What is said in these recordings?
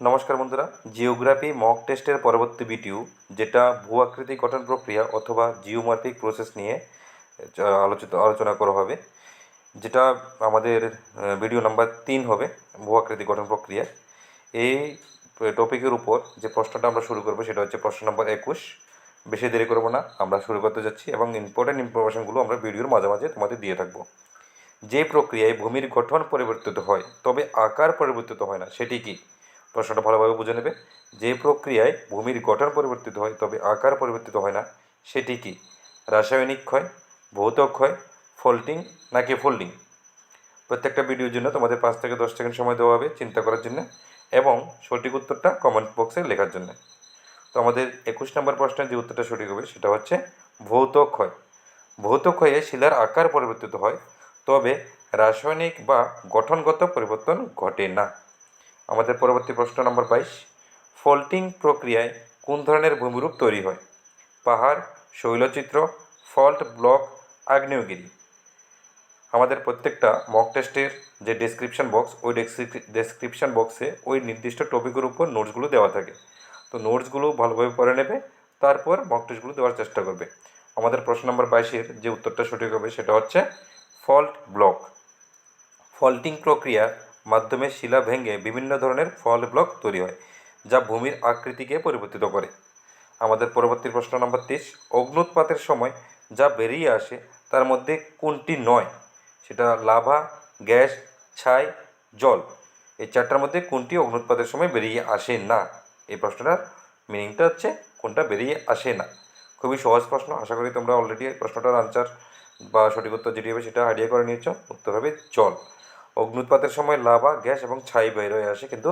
নমস্কার বন্ধুরা, geography mock টেস্টের পরবর্তী ভিডিও যেটা ভূ আকৃতি গঠন প্রক্রিয়া অথবা জিওমার্ফিক প্রসেস নিয়ে আলোচিত, আলোচনা করা হবে। যেটা আমাদের ভিডিও নাম্বার তিন হবে ভূ আকৃতি গঠন প্রক্রিয়া। এই টপিকের উপর যে প্রশ্নটা আমরা শুরু করব, সেটা হচ্ছে প্রশ্ন নম্বর একুশ। বেশি দেরি করব না, আমরা শুরু করতে যাচ্ছি এবং ইম্পর্টেন্ট ইনফরমেশনগুলো আমরা ভিডিওর মাঝে মাঝে তোমাদের দিয়ে থাকব। যে প্রক্রিয়ায় ভূমির গঠন পরিবর্তিত হয়, তবে আকার পরিবর্তিত হয় না, সেটি কি? প্রশ্নটা ভালোভাবে বুঝে নেবে। যে প্রক্রিয়ায় ভূমির গঠন পরিবর্তিত হয়, তবে আকার পরিবর্তিত হয় না, সেটি কি? রাসায়নিক ক্ষয় ভৌত ক্ষয় ফোল্ডিং নাকি ফোল্ডিং? প্রত্যেকটা ভিডিওর জন্য তোমাদের পাঁচ থেকে দশ সেকেন্ড সময় দেওয়া হবে চিন্তা করার জন্য এবং সঠিক উত্তরটা কমেন্ট বক্সে লেখার জন্য। তো আমাদের একুশ নম্বর প্রশ্নের যে উত্তরটা সঠিক হবে, সেটা হচ্ছে ভৌত ক্ষয়। ভৌত ক্ষয়ে শিলার আকার পরিবর্তিত হয়, তবে রাসায়নিক বা গঠনগত পরিবর্তন ঘটে না। আমাদের পরবর্তী প্রশ্ন নম্বর বাইশ। ফল্টিং প্রক্রিয়ায় কোন ধরনের ভূমিরূপ তৈরি হয়? পাহাড়, শৈলচিত্র, ফল্ট, ব্লক, আগ্নেয়গিরি। আমাদের প্রত্যেকটা মক টেস্টের যে ডেসক্রিপশন বক্স ওই ডেসক্রিপশন বক্সে ওই নির্দিষ্ট টপিকের উপর নোটসগুলো দেওয়া থাকে। তো নোটসগুলো ভালোভাবে পড়ে নেবে, তারপর মক টেস্টগুলো দেওয়ার চেষ্টা করবে। আমাদের প্রশ্ন নম্বর বাইশের যে উত্তরটা সঠিক হবে সেটা হচ্ছে ফল্ট ব্লক। ফল্টিং প্রক্রিয়ার মাধ্যমে শিলা ভেঙে বিভিন্ন ধরনের ফল ব্লক তৈরি হয়, যা ভূমির আকৃতিকে পরিবর্তিত করে। আমাদের পরবর্তী প্রশ্ন নম্বর তেইশ অগ্নুৎপাতের সময় যা বেরিয়ে আসে তার মধ্যে কোনটি নয়? সেটা লাভা, গ্যাস, ছাই, জল। এই চারটার মধ্যে কোনটি অগ্নুৎপাতের সময় বেরিয়ে আসে না? এই প্রশ্নটার মিনিংটা হচ্ছে কোনটা বেরিয়ে আসে না। খুবই সহজ প্রশ্ন, আশা করি তোমরা অলরেডি প্রশ্নটার আনসার বা সঠিক উত্তর যেটি হবে সেটা আইডিয়া করে নিয়েছ। উত্তর হবে জল। অগ্নুৎপাতের সময় লাভা, গ্যাস এবং ছাই বের হয়ে আসে, কিন্তু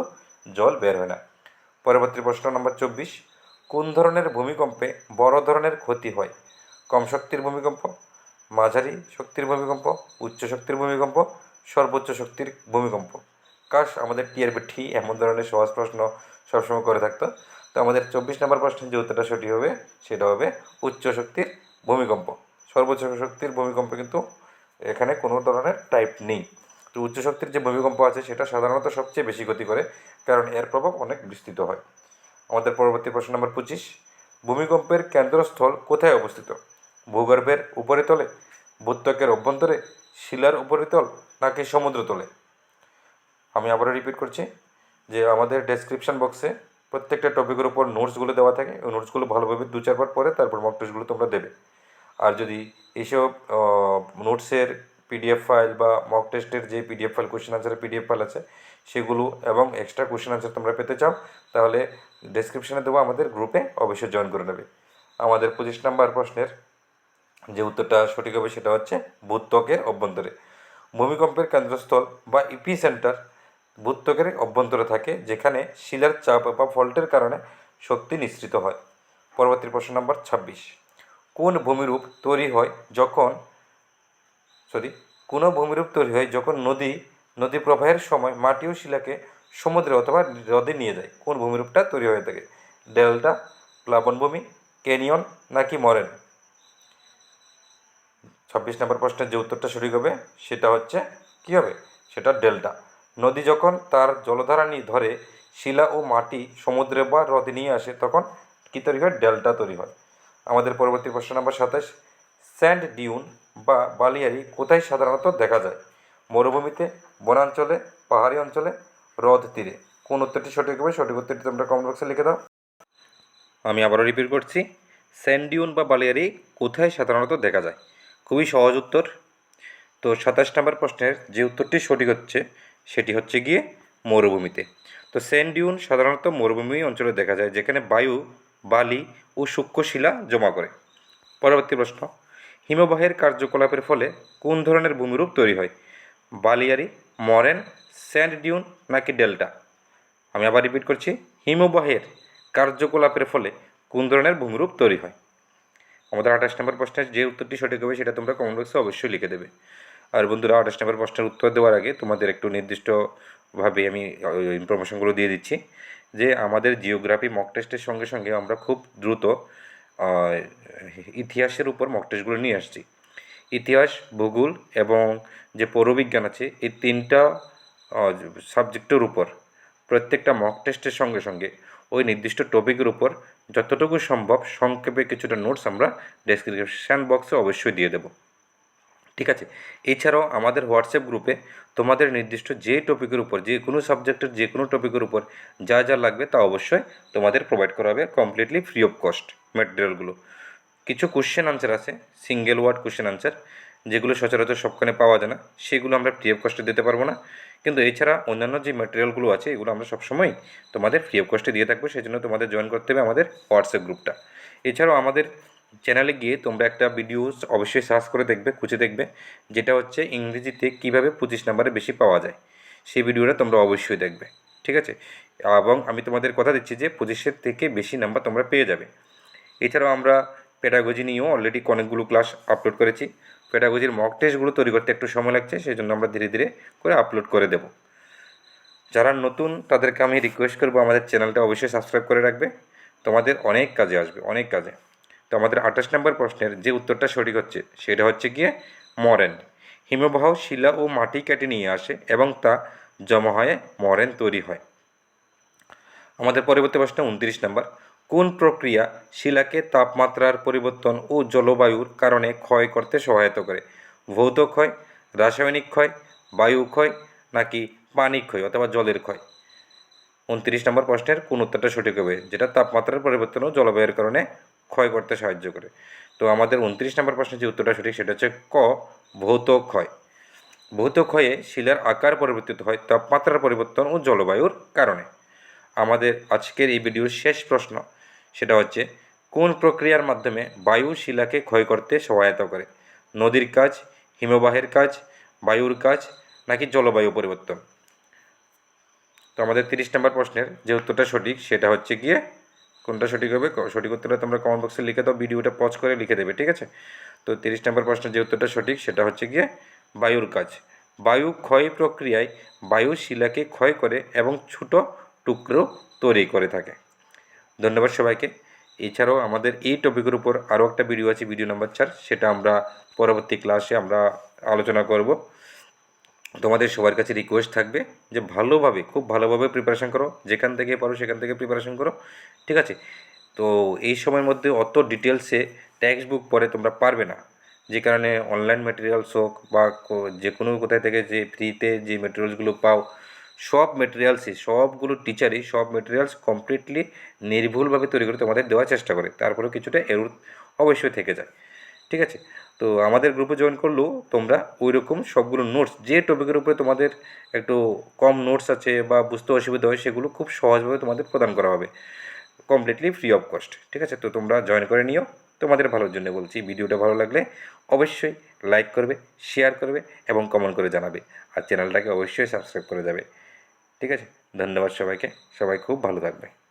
জল বের হয় না। পরবর্তী প্রশ্ন নম্বর চব্বিশ। কোন ধরনের ভূমিকম্পে বড় ধরনের ক্ষতি হয়? কম শক্তির ভূমিকম্প, মাঝারি শক্তির ভূমিকম্প, উচ্চ শক্তির ভূমিকম্প, সর্বোচ্চ শক্তির ভূমিকম্প? কাশ, আমাদের টিআরবি ঠি এমন ধরনের সহজ প্রশ্ন সবসময় করে থাকতো। তো আমাদের চব্বিশ নম্বর প্রশ্নের যে উত্তরটা সঠিক হবে, সেটা হবে উচ্চ শক্তির ভূমিকম্প। সর্বোচ্চ শক্তির ভূমিকম্প কিন্তু এখানে কোনো ধরনের টাইপ নেই। তো উচ্চ শক্তির যে ভূমিকম্প আছে, সেটা সাধারণত সবচেয়ে বেশি ক্ষতি করে, কারণ এর প্রভাব অনেক বিস্তৃত হয়। আমাদের পরবর্তী প্রশ্ন নম্বর পঁচিশ। ভূমিকম্পের কেন্দ্রস্থল কোথায় অবস্থিত? ভূগর্ভের উপরিতলে ভূত্বকের অভ্যন্তরে? শিলার উপরিতল নাকি সমুদ্র তলে? আমি আবারও রিপিট করছি যে আমাদের ডেসক্রিপশন বক্সে প্রত্যেকটা টপিকের উপর নোটসগুলো দেওয়া থাকে। ওই নোটসগুলো ভালোভাবে দু চারবার পরে তারপর মক তোমরা দেবে। আর যদি এইসব নোটসের পিডিএফ ফাইল বা মক টেস্টের যে পিডিএফ ফাইল কোশ্চেন আনসারের পিডিএফ ফাইল আছে, সেগুলো এবং এক্সট্রা কোশ্চেন আনসার তোমরা পেতে চাও, তাহলে ডেসক্রিপশনে দেবো আমাদের গ্রুপে অবশ্যই জয়েন করে নেবে। আমাদের পঁচিশ নাম্বার প্রশ্নের যে উত্তরটা সঠিক হবে সেটা হচ্ছে ভূত্বকের অভ্যন্তরে। ভূমিকম্পের কেন্দ্রস্থল বা ইপি সেন্টার ভূত্বকের অভ্যন্তরে থাকে, যেখানে শিলার চাপ বা ফল্টের কারণে শক্তি নিঃসৃত হয়। পরবর্তী প্রশ্ন নম্বর ছাব্বিশ। কোন ভূমিরূপ তৈরি হয় যখন সরি কোনো ভূমিরূপ তৈরি হয় যখন নদী নদী প্রবাহের সময় মাটি ও শিলাকে সমুদ্রে অথবা হ্রদে নিয়ে যায়। কোন ভূমিরূপটা তৈরি হয়ে থাকে। ডেল্টা প্লাবনভূমি ক্যানিয়ন নাকি মরেন? ছাব্বিশ নম্বর প্রশ্নের যে উত্তরটা সঠিক হবে, সেটা হচ্ছে, কী হবে? সেটা ডেল্টা। নদী যখন তার জলধারা নিয়ে ধরে শিলা ও মাটি সমুদ্রে বা হ্রদে নিয়ে আসে, তখন কী তৈরি হয়? ডেল্টা তৈরি হয়। আমাদের পরবর্তী প্রশ্ন নম্বর সাতাশ, স্যান্ড ডিউন বা বালিয়ারি কোথায় সাধারণত দেখা যায়? মরুভূমিতে, বনাঞ্চলে, পাহাড়ি অঞ্চলে, হ্রদ তীরে। কোন উত্তরটি সঠিক হবে সঠিক উত্তরটি তোমরা কমেন্ট বক্সে লিখে দাও। আমি আবারও রিপিট করছি। স্যান্ড ডিউন বা বালিয়ারি কোথায় সাধারণত দেখা যায়? খুবই সহজ উত্তর। তো সাতাশ নম্বর প্রশ্নের যে উত্তরটি সঠিক হচ্ছে, সেটি হচ্ছে গিয়ে মরুভূমিতে। তো স্যান্ড ডিউন সাধারণত মরুভূমি অঞ্চলে দেখা যায়, যেখানে বায়ু, বালি ও সূক্ষ্ম শিলা জমা করে। পরবর্তী প্রশ্ন। হিমবাহের কার্যকলাপের ফলে কোন ধরনের ভূমিরূপ তৈরি হয়? বালিয়ারি, মরেন স্যান্ড ডিউন নাকি ডেল্টা? আমি আবার রিপিট করছি, হিমবাহের কার্যকলাপের ফলে কোন ধরনের ভূমিরূপ তৈরি হয়? আমাদের আঠাশ নম্বর প্রশ্নের যে উত্তরটি সঠিক হবে সেটা তোমরা কমেন্ট বক্সে অবশ্যই লিখে দেবে। আর বন্ধুরা, আঠাশ নম্বর প্রশ্নের উত্তর দেওয়ার আগে তোমাদের একটু নির্দিষ্টভাবে আমি ইনফরমেশনগুলো দিয়ে দিচ্ছি যে আমাদের জিওগ্রাফি মক টেস্টের সঙ্গে সঙ্গে আমরা খুব দ্রুত ইতিহাসের উপর মক টেস্টগুলো নিয়ে আসছি। ইতিহাস, ভূগোল এবং যে পৌরবিজ্ঞান আছে, এই তিনটা সাবজেক্টের উপর, প্রত্যেকটা মক টেস্টের সঙ্গে সঙ্গে ওই নির্দিষ্ট টপিকের উপর যতটুকু সম্ভব সংক্ষেপে কিছুটা নোটস আমরা ডেসক্রিপশান বক্সে অবশ্যই দিয়ে দেবো। ঠিক আছে? এছাড়াও আমাদের হোয়াটসঅ্যাপ গ্রুপে তোমাদের নির্দিষ্ট যে টপিকের উপর, যে কোনো সাবজেক্টের যে কোনো টপিকের উপর যা যা লাগবে তা অবশ্যই তোমাদের প্রোভাইড করা হবে কমপ্লিটলি ফ্রি অফ কস্ট ম্যাটেরিয়ালগুলো কিছু কোশ্চেন আনসার আছে সিঙ্গেল ওয়ার্ড কোশ্চেন আনসার যেগুলো সচরাচর সবখানে পাওয়া যায় না, সেগুলো আমরা ফ্রি অফ কস্টে দিতে পারব না। কিন্তু এছাড়া অন্যান্য যে ম্যাটেরিয়ালগুলো আছে, এগুলো আমরা সবসময় তোমাদের ফ্রি অফ কস্টে দিয়ে থাকব সেই জন্য তোমাদের জয়েন করতে হবে আমাদের হোয়াটসঅ্যাপ গ্রুপটা এছাড়াও আমাদের চ্যানেলে গিয়ে তোমরা একটা ভিডিও অবশ্যই সার্চ করে দেখবে, খুঁজে দেখবে, যেটা হচ্ছে ইংরেজিতে কীভাবে পঁচিশ নাম্বারে বেশি পাওয়া যায়। সেই ভিডিওটা তোমরা অবশ্যই দেখবে, ঠিক আছে? এবং আমি তোমাদের কথা দিচ্ছি যে পঁচিশের থেকে বেশি নাম্বার তোমরা পেয়ে যাবে। এছাড়াও আমরা পেডাগজি নিয়েও অলরেডি অনেকগুলো ক্লাস আপলোড করেছি। পেডাগজির মক টেস্টগুলো তৈরি করতে একটু সময় লাগছে, সেই জন্য আমরা ধীরে ধীরে করে আপলোড করে দেব। যারা নতুন, তাদেরকে আমি রিকোয়েস্ট করব আমাদের চ্যানেলটা অবশ্যই সাবস্ক্রাইব করে রাখবে। তোমাদের অনেক কাজে আসবে, অনেক কাজে। তো আমাদের আঠাশ নম্বর প্রশ্নের যে উত্তরটা সঠিক হচ্ছে, সেটা হচ্ছে গিয়ে মরেন। হিমবাহ, শিলা ও মাটি কেটে নিয়ে আসে এবং তা জমা হয়ে মরেন তৈরি হয়। আমাদের পরবর্তী প্রশ্ন উনত্রিশ নম্বর। কোন প্রক্রিয়া শিলাকে তাপমাত্রার পরিবর্তন ও জলবায়ুর কারণে ক্ষয় করতে সহায়তা করে? ভৌত ক্ষয়, রাসায়নিক ক্ষয়, বায়ু ক্ষয়, নাকি পানি ক্ষয় অথবা জলের ক্ষয়? উনত্রিশ নম্বর প্রশ্নের কোন উত্তরটা সঠিক হবে? যেটা তাপমাত্রার পরিবর্তন ও জলবায়ুর কারণে ক্ষয় করতে সাহায্য করে। তো আমাদের উনত্রিশ নম্বর প্রশ্নের যে উত্তরটা সঠিক সেটা হচ্ছে ক, ভৌত ক্ষয়। ভৌত ক্ষয়ে শিলার আকার পরিবর্তিত হয় তাপমাত্রার পরিবর্তন ও জলবায়ুর কারণে। আমাদের আজকের এই ভিডিওর শেষ প্রশ্ন, সেটা হচ্ছে, কোন প্রক্রিয়ার মাধ্যমে বায়ু শিলাকে ক্ষয় করতে সহায়তা করে? নদীর কাজ, হিমবাহের কাজ, বায়ুর কাজ, নাকি জলবায়ু পরিবর্তন? তো আমাদের তিরিশ নম্বর প্রশ্নের যে উত্তরটা সঠিক সেটা হচ্ছে গিয়ে কোনটা সঠিক হবে সঠিক উত্তরটা তোমরা কমেন্ট বক্সে লিখে দাও, ভিডিওটা পজ করে লিখে দেবে, ঠিক আছে? তো তিরিশ নম্বর প্রশ্নের যে উত্তরটা সঠিক, সেটা হচ্ছে গিয়ে বায়ুর কাজ। বায়ু ক্ষয় প্রক্রিয়ায় বায়ু শিলাকে ক্ষয় করে এবং ছোট টুকরো তৈরি করে থাকে। ধন্যবাদ সবাইকে। এছাড়াও আমাদের এই টপিকের উপর আরও একটা ভিডিও আছে ভিডিও নাম্বার চার, সেটা আমরা পরবর্তী ক্লাসে আমরা আলোচনা করব। তোমাদের সবার কাছে রিকোয়েস্ট থাকবে যে ভালোভাবে, খুব ভালোভাবে প্রিপারেশান করো। যেখান থেকে পারো, সেখান থেকে প্রিপারেশান করো। ঠিক আছে? তো এই সময়ের মধ্যে অত ডিটেলসে টেক্সট বুক পড়ে তোমরা পারবে না। যে কারণে অনলাইন ম্যাটেরিয়ালস হোক বা যে কোনো কোথায় থেকে যে ফ্রিতে যে ম্যাটেরিয়ালসগুলো পাও, সব ম্যাটেরিয়ালসই সবগুলো টিচারই সব ম্যাটেরিয়ালস কমপ্লিটলি নির্ভুলভাবে তৈরি করে তোমাদের দেওয়ার চেষ্টা করে। তারপরেও কিছুটা এরর অবশ্যই থেকে যায়। ঠিক আছে? তো আমাদের গ্রুপে জয়েন করলেও তোমরা ওই রকম সবগুলো নোটস যে টপিকের উপরে তোমাদের একটু কম নোটস আছে বা বুঝতে অসুবিধা হয়, সেগুলো খুব সহজভাবে তোমাদের প্রদান করা হবে। কমপ্লিটলি ফ্রি অফ কস্ট ঠিক আছে? তো তোমরা জয়েন করে নিও, তোমাদের ভালোর জন্য বলছি। ভিডিওটা ভালো লাগলে অবশ্যই লাইক করবে শেয়ার করবে এবং কমেন্ট করে জানাবে। আর চ্যানেলটাকে অবশ্যই সাবস্ক্রাইব করে যাবে। ঠিক আছে? ধন্যবাদ সবাইকে। সবাই খুব ভালো থাকবে।